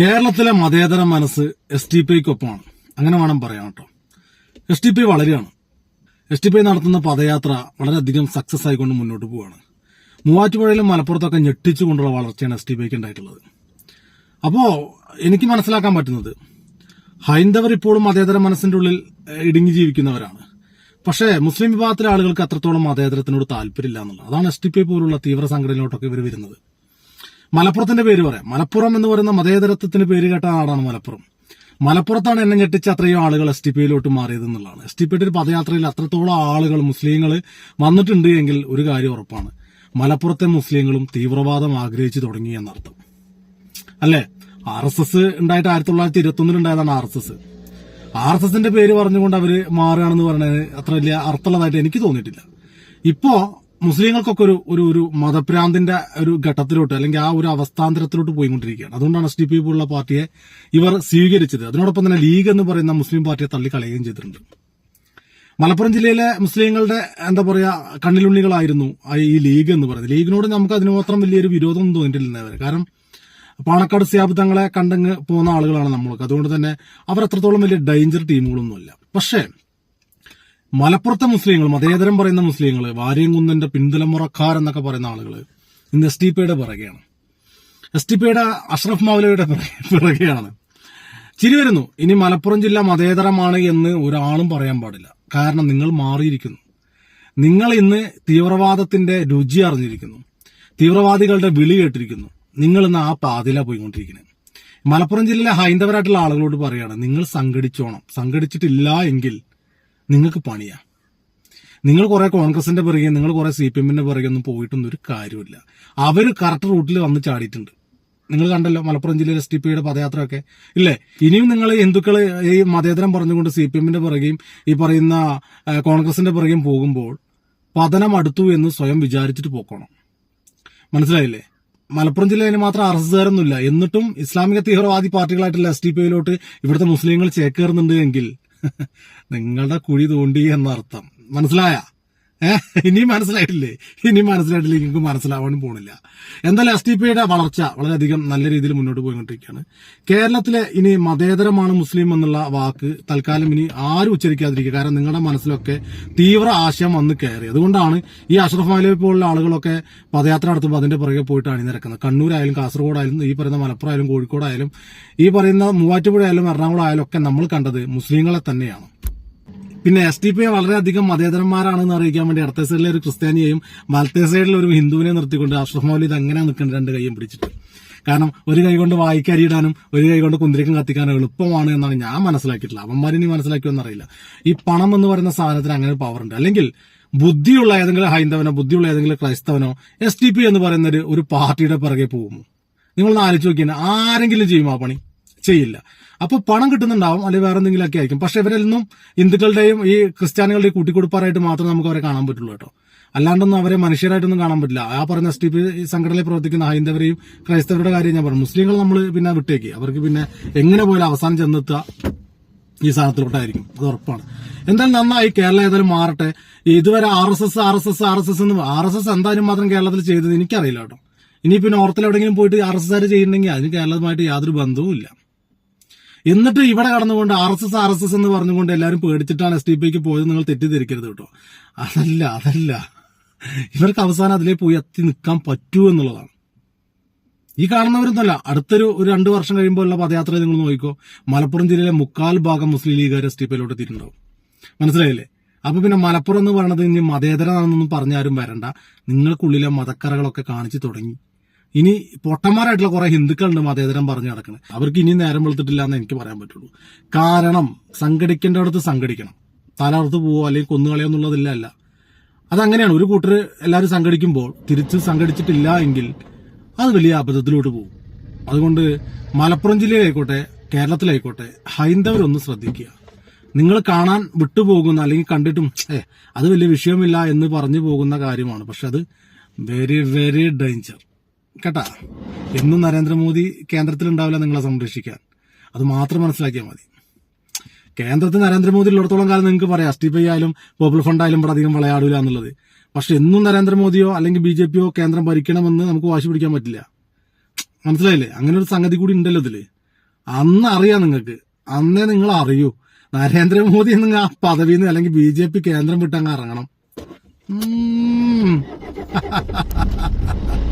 കേരളത്തിലെ മതേതര മനസ്സ് എസ് ടി പിക്കൊപ്പമാണ് അങ്ങനെ വേണം പറയാം കേട്ടോ. എസ് ടി പി വളരെയാണ്. എസ് ടി പി നടത്തുന്ന പദയാത്ര വളരെയധികം സക്സസ് ആയിക്കൊണ്ട് മുന്നോട്ട് പോവുകയാണ് മൂവാറ്റുപുഴയിലും മലപ്പുറത്തൊക്കെ ഞെട്ടിച്ചുകൊണ്ടുള്ള വളർച്ചയാണ് എസ് ടി പിക്ക് ഉണ്ടായിട്ടുള്ളത്. അപ്പോ എനിക്ക് മനസ്സിലാക്കാൻ പറ്റുന്നത് ഹൈന്ദവർ ഇപ്പോഴും മതേതര മനസ്സിന്റെ ഉള്ളിൽ ഇടുങ്ങി ജീവിക്കുന്നവരാണ്. പക്ഷേ മുസ്ലിം വിഭാഗത്തിലെ ആളുകൾക്ക് അത്രത്തോളം മതേതരത്തിനോട് താല്പര്യമില്ല എന്നുള്ളത്. അതാണ് എസ് ടി പി പോലുള്ള തീവ്ര സംഘടനയിലോട്ടൊക്കെ ഇവർ വരുന്നത്. മലപ്പുറത്തിന്റെ പേര് പറയാം. മലപ്പുറം എന്ന് പറയുന്ന മതേതരത്വത്തിന് പേര് കേട്ട നാടാണ് മലപ്പുറം. മലപ്പുറത്താണ് എന്നെ ഞെട്ടിച്ച് അത്രയും ആളുകൾ എസ് ടി പിയിലോട്ട് മാറിയത് എന്നുള്ളതാണ്. എസ് ടി പിയുടെ പദയാത്രയിൽ അത്രത്തോളം ആളുകൾ മുസ്ലിങ്ങൾ വന്നിട്ടുണ്ട് എങ്കിൽ ഒരു കാര്യം ഉറപ്പാണ്. മലപ്പുറത്തെ മുസ്ലിങ്ങളും തീവ്രവാദം ആഗ്രഹിച്ചു തുടങ്ങി എന്നർത്ഥം. അല്ലേ? ആർ എസ് എസ് ഉണ്ടായിട്ട് ആയിരത്തി തൊള്ളായിരത്തി ഇരുപത്തി ഒന്നിലുണ്ടായതാണ് R S S R S എസിന്റെ പേര് പറഞ്ഞുകൊണ്ട് അവർ മാറുകയാണെന്ന് പറയുന്നത് അത്ര വലിയ അർത്ഥമുള്ളതായിട്ട് എനിക്ക് തോന്നിയിട്ടില്ല. ഇപ്പോ മുസ്ലിങ്ങൾക്കൊക്കെ ഒരു ഒരു ഒരു മതഭ്രാന്തിന്റെ ഒരു ഘട്ടത്തിലോട്ട് അല്ലെങ്കിൽ ആ ഒരു അവസ്ഥാന്തരത്തിലോട്ട് പോയിക്കൊണ്ടിരിക്കുകയാണ്. അതുകൊണ്ടാണ് എസ് ഡി പി പോലുള്ള പാർട്ടിയെ ഇവർ സ്വീകരിച്ചത്. അതിനോടൊപ്പം തന്നെ ലീഗ് എന്ന് പറയുന്ന മുസ്ലിം പാർട്ടിയെ തള്ളിക്കളയുകയും ചെയ്തിട്ടുണ്ട്. മലപ്പുറം ജില്ലയിലെ മുസ്ലിങ്ങളുടെ എന്താ പറയാ കണ്ണിലുണ്ണികളായിരുന്നു ഈ ലീഗ് എന്ന് പറയുന്നത്. ലീഗിനോട് നമുക്ക് അതിന് മാത്രം വലിയൊരു വിരോധം തോന്നിയിട്ടില്ല കാരണം പാണക്കാട് സ്യാബ്ദങ്ങളെ കണ്ടങ്ങ് പോകുന്ന ആളുകളാണ് നമ്മൾക്ക്. അതുകൊണ്ട് തന്നെ അവർ അത്രത്തോളം വലിയ ഡേഞ്ചർ ടീമുകളൊന്നുമില്ല പക്ഷേ മലപ്പുറത്തെ മുസ്ലിങ്ങൾ മതേതരം പറയുന്ന മുസ്ലിങ്ങൾ വാര്യംകുന്നിന്റെ പിന്തലമുറക്കാരെന്നൊക്കെ പറയുന്ന ആളുകൾ ഇന്ന് എസ് ടി പിയുടെ പിറകെയാണ്. എസ് ടി പിയുടെ അഷ്റഫ് മൗലയുടെ പിറകെ- പിറകെയാണ്. ചിരി വരുന്നു. ഇനി മലപ്പുറം ജില്ല മതേതരമാണ് എന്ന് ഒരാളും പറയാൻ പാടില്ല. കാരണം നിങ്ങൾ മാറിയിരിക്കുന്നു. നിങ്ങൾ ഇന്ന് തീവ്രവാദത്തിന്റെ രുചി അറിഞ്ഞിരിക്കുന്നു. തീവ്രവാദികളുടെ വിളി കേട്ടിരിക്കുന്നു. നിങ്ങൾ ഇന്ന് ആ പാതില പോയിക്കൊണ്ടിരിക്കുന്നത്. മലപ്പുറം ജില്ലയിലെ ഹൈന്ദവരായിട്ടുള്ള ആളുകളോട് പറയുകയാണ് നിങ്ങൾ സംഘടിച്ചോണം. സംഘടിച്ചിട്ടില്ല എങ്കിൽ നിങ്ങൾക്ക് പണിയാം. നിങ്ങൾ കുറെ കോൺഗ്രസിന്റെ പിറകെ നിങ്ങൾ കുറെ സി പി എമ്മിന്റെ പിറകെ ഒന്നും പോയിട്ടൊന്നും ഒരു കാര്യമില്ല അവർ കറക്റ്റ് റൂട്ടിൽ വന്ന് ചാടിയിട്ടുണ്ട്. നിങ്ങൾ കണ്ടല്ലോ മലപ്പുറം ജില്ലയിൽ എസ് ടി പിയുടെ പദയാത്രയൊക്കെ. ഇല്ലേ? ഇനിയും നിങ്ങൾ ഹിന്ദുക്കൾ ഈ മതേതരം പറഞ്ഞുകൊണ്ട് സി പി എമ്മിന്റെ പിറകെയും ഈ പറയുന്ന കോൺഗ്രസിന്റെ പിറകെയും പോകുമ്പോൾ പതനം അടുത്തു എന്ന് സ്വയം വിചാരിച്ചിട്ട് പോക്കണം. മനസ്സിലായില്ലേ? മലപ്പുറം ജില്ലയിൽ മാത്രം ആർ എസ് എന്നിട്ടും ഇസ്ലാമിക തീവ്രവാദി പാർട്ടികളായിട്ടുള്ള എസ് ടി പിയിലോട്ട് ഇവിടുത്തെ മുസ്ലിങ്ങൾ ചേക്കേറുന്നുണ്ട് എങ്കിൽ നിങ്ങളുടെ കുഴി തോണ്ടി എന്നർത്ഥം. മനസ്സിലായ? ഇനി മനസ്സിലായിട്ടില്ലേ? ഇനി മനസ്സിലായിട്ടില്ല? നിങ്ങൾക്ക് മനസ്സിലാവാനും പോണില്ല. എന്തായാലും എസ് ടി പിയുടെ വളർച്ച വളരെയധികം നല്ല രീതിയിൽ മുന്നോട്ട് പോയിക്കൊണ്ടിരിക്കുകയാണ്. കേരളത്തിലെ ഇനി മതേതരമാണ് മുസ്ലിം എന്നുള്ള വാക്ക് തൽക്കാലം ഇനി ആരും ഉച്ചരിക്കാതിരിക്കുക. കാരണം നിങ്ങളുടെ മനസ്സിലൊക്കെ തീവ്ര ആശയം വന്ന് കയറി. അതുകൊണ്ടാണ് ഈ അഷ്റഫ് മാലി പോലുള്ള ആളുകളൊക്കെ പദയാത്ര നടത്തുമ്പോൾ അതിന്റെ പുറകെ പോയിട്ട് അണിനിരക്കുന്നത്. കണ്ണൂരായാലും കാസർഗോഡായാലും ഈ പറയുന്ന മലപ്പുറം ആയാലും കോഴിക്കോടായാലും ഈ പറയുന്ന മൂവാറ്റുപുഴ ആയാലും എറണാകുളം ആയാലും ഒക്കെ നമ്മൾ കണ്ടത് മുസ്ലിങ്ങളെ തന്നെയാണ്. പിന്നെ എസ് ഡി പി വളരെയധികം മതേതരന്മാരാണെന്ന് അറിയിക്കാൻ വേണ്ടി ഇടത്തെ സൈഡിലെ ഒരു ക്രിസ്ത്യാനിയെയും വലത്തെ സൈഡിൽ ഒരു ഹിന്ദുവിനെ നിർത്തിക്കൊണ്ട് അഷ്റഫ് മൗലി ഇത് അങ്ങനെ നിൽക്കുന്നത് രണ്ട് കൈയും പിടിച്ചിട്ട്. കാരണം ഒരു കൈ കൊണ്ട് വായിക്കരിയിടാനും ഒരു കൈ കൊണ്ട് കുന്തിരിക്കം കത്തിക്കാനും എളുപ്പമാണ് എന്നാണ് ഞാൻ മനസ്സിലാക്കിയിട്ടുള്ളത്. അവന്മാരിനി മനസ്സിലാക്കിയോ അറിയില്ല ഈ പണം എന്ന് പറയുന്ന സാധനത്തിന് അങ്ങനെ ഒരു പവറുണ്ട് അല്ലെങ്കിൽ ബുദ്ധിയുള്ള ഏതെങ്കിലും ഹൈന്ദവനോ ബുദ്ധിയുള്ള ഏതെങ്കിലും ക്രൈസ്തവനോ എസ് ടി പി എന്ന് പറയുന്ന ഒരു- ഒരു പാർട്ടിയുടെ പിറകെ പോകുമോ? നിങ്ങളൊന്ന് ആലോചിച്ച് നോക്കിയാൽ ആരെങ്കിലും ചെയ്യുമോ ആ പണി? ചെയ്യില്ല. അപ്പൊ പണം കിട്ടുന്നുണ്ടാവും അല്ലെങ്കിൽ വേറെ എന്തെങ്കിലുമൊക്കെ ആയിരിക്കും. പക്ഷെ ഇവരെല്ലാം ഹിന്ദുക്കളുടെയും ഈ ക്രിസ്ത്യാനികളുടെയും കൂട്ടിക്കൊടുപ്പാറായിട്ട് മാത്രം നമുക്ക് അവരെ കാണാൻ പറ്റുള്ളൂ കേട്ടോ. അല്ലാണ്ടൊന്നും അവരെ മനുഷ്യരായിട്ടൊന്നും കാണാൻ പറ്റില്ല. ആ പറഞ്ഞ പി സംഘടനയിൽ പ്രവർത്തിക്കുന്ന ഹൈന്ദവരെയും ക്രൈസ്തവരുടെ കാര്യം ഞാൻ പറഞ്ഞു. മുസ്ലിങ്ങൾ നമ്മൾ പിന്നെ വിട്ടേക്ക്. അവർക്ക് പിന്നെ എങ്ങനെ പോയാലും അവസാനം ചെന്നെത്തുക ഈ സാധനത്തിലോട്ടായിരിക്കും. അത് ഉറപ്പാണ്. എന്തായാലും നന്നായി കേരളം ഏതായാലും മാറട്ടെ. ഇതുവരെ R S S R S S R S S എന്ന് ആർ എസ് എസ് എന്തായാലും മാത്രം കേരളത്തിൽ ചെയ്തത് എനിക്കറിയില്ല കേട്ടോ. ഇനി പിന്നെ നോർത്തിൽ എവിടെയെങ്കിലും പോയിട്ട് ആർ എസ് എസ് ചെയ്യുന്നുണ്ടെങ്കിൽ അതിന് കേരളവുമായിട്ട് യാതൊരു ബന്ധവും ഇല്ല എന്നിട്ട് ഇവിടെ കടന്നുകൊണ്ട് R S S R S S എന്ന് പറഞ്ഞുകൊണ്ട് എല്ലാവരും പേടിച്ചിട്ടാണ് എസ് ഡി പിക്ക് പോയത് നിങ്ങൾ തെറ്റിദ്ധരിക്കരുത് കേട്ടോ. അതല്ല അതല്ല. ഇവർക്ക് അവസാനം അതിലേ പോയി എത്തി നിൽക്കാൻ പറ്റൂ എന്നുള്ളതാണ്. ഈ കാണുന്നവരൊന്നുമല്ല. അടുത്തൊരു ഒരു രണ്ടു വർഷം കഴിയുമ്പോഴുള്ള പദയാത്ര നിങ്ങൾ നോക്കിക്കോ. മലപ്പുറം ജില്ലയിലെ മുക്കാൽ ഭാഗം മുസ്ലിം ലീഗുകാർ എസ് ടി പിയിലോട്ട് എത്തിയിട്ടുണ്ടാവും. മനസ്സിലായില്ലേ? അപ്പൊ പിന്നെ മലപ്പുറം എന്ന് പറയുന്നത് ഇനി മതേതരമാണെന്നൊന്നും പറഞ്ഞാരും വരണ്ട. നിങ്ങൾക്കുള്ളിലെ മതക്കറകളൊക്കെ കാണിച്ചു തുടങ്ങി. ഇനി പൊട്ടന്മാരായിട്ടുള്ള കുറെ ഹിന്ദുക്കളുണ്ട് മതേതരം പറഞ്ഞു നടക്കുന്നത് അവർക്ക് ഇനി നേരം വെളുത്തിട്ടില്ല എന്ന് എനിക്ക് പറയാൻ പറ്റുള്ളൂ. കാരണം സംഘടിക്കേണ്ട അടുത്ത് സംഘടിക്കണം തലർത്ത് പോവോ അല്ലെങ്കിൽ കൊന്നുകളയോ എന്നുള്ളതില്ല അല്ല. അതങ്ങനെയാണ്. ഒരു കൂട്ടർ എല്ലാവരും സംഘടിക്കുമ്പോൾ തിരിച്ച് സംഘടിച്ചിട്ടില്ല എങ്കിൽ അത് വലിയ അബദ്ധത്തിലോട്ട് പോകും. അതുകൊണ്ട് മലപ്പുറം ജില്ലയിലായിക്കോട്ടെ കേരളത്തിലായിക്കോട്ടെ ഹൈന്ദവരൊന്ന് ശ്രദ്ധിക്കുക. നിങ്ങൾ കാണാൻ വിട്ടുപോകുന്ന അല്ലെങ്കിൽ കണ്ടിട്ടും ഏ അത് വലിയ വിഷയമില്ല എന്ന് പറഞ്ഞു പോകുന്ന കാര്യമാണ്. പക്ഷെ അത് വെരി വെരി ഡേഞ്ചർ കേട്ടാ? എന്നും നരേന്ദ്രമോദി കേന്ദ്രത്തിൽ ഉണ്ടാവില്ല നിങ്ങളെ സംരക്ഷിക്കാൻ. അത് മാത്രം മനസ്സിലാക്കിയാൽ മതി. കേന്ദ്രത്തിൽ നരേന്ദ്രമോദി ഉള്ളിടത്തോളം കാലം നിങ്ങൾക്ക് പറയാം എസ് ടി പി ആയാലും പോപ്പുലർ ഫണ്ട് ആയാലും ഇവിടെ അധികം വിളയാടില്ല എന്നുള്ളത്. പക്ഷെ എന്നും നരേന്ദ്രമോദിയോ അല്ലെങ്കിൽ ബി ജെ പിയോ കേന്ദ്രം ഭരിക്കണമെന്ന് നമുക്ക് വാശി പിടിക്കാൻ പറ്റില്ല. മനസ്സിലായില്ലേ? അങ്ങനെ ഒരു സംഗതി കൂടി ഉണ്ടല്ലോ ഇതിൽ. അന്ന് അറിയാം നിങ്ങൾക്ക്. അന്നേ നിങ്ങൾ അറിയൂ. നരേന്ദ്രമോദി നിങ്ങൾ ആ പദവിയിൽ അല്ലെങ്കിൽ ബി ജെ പി കേന്ദ്രം വിട്ടങ്ങ് ഇറങ്ങണം.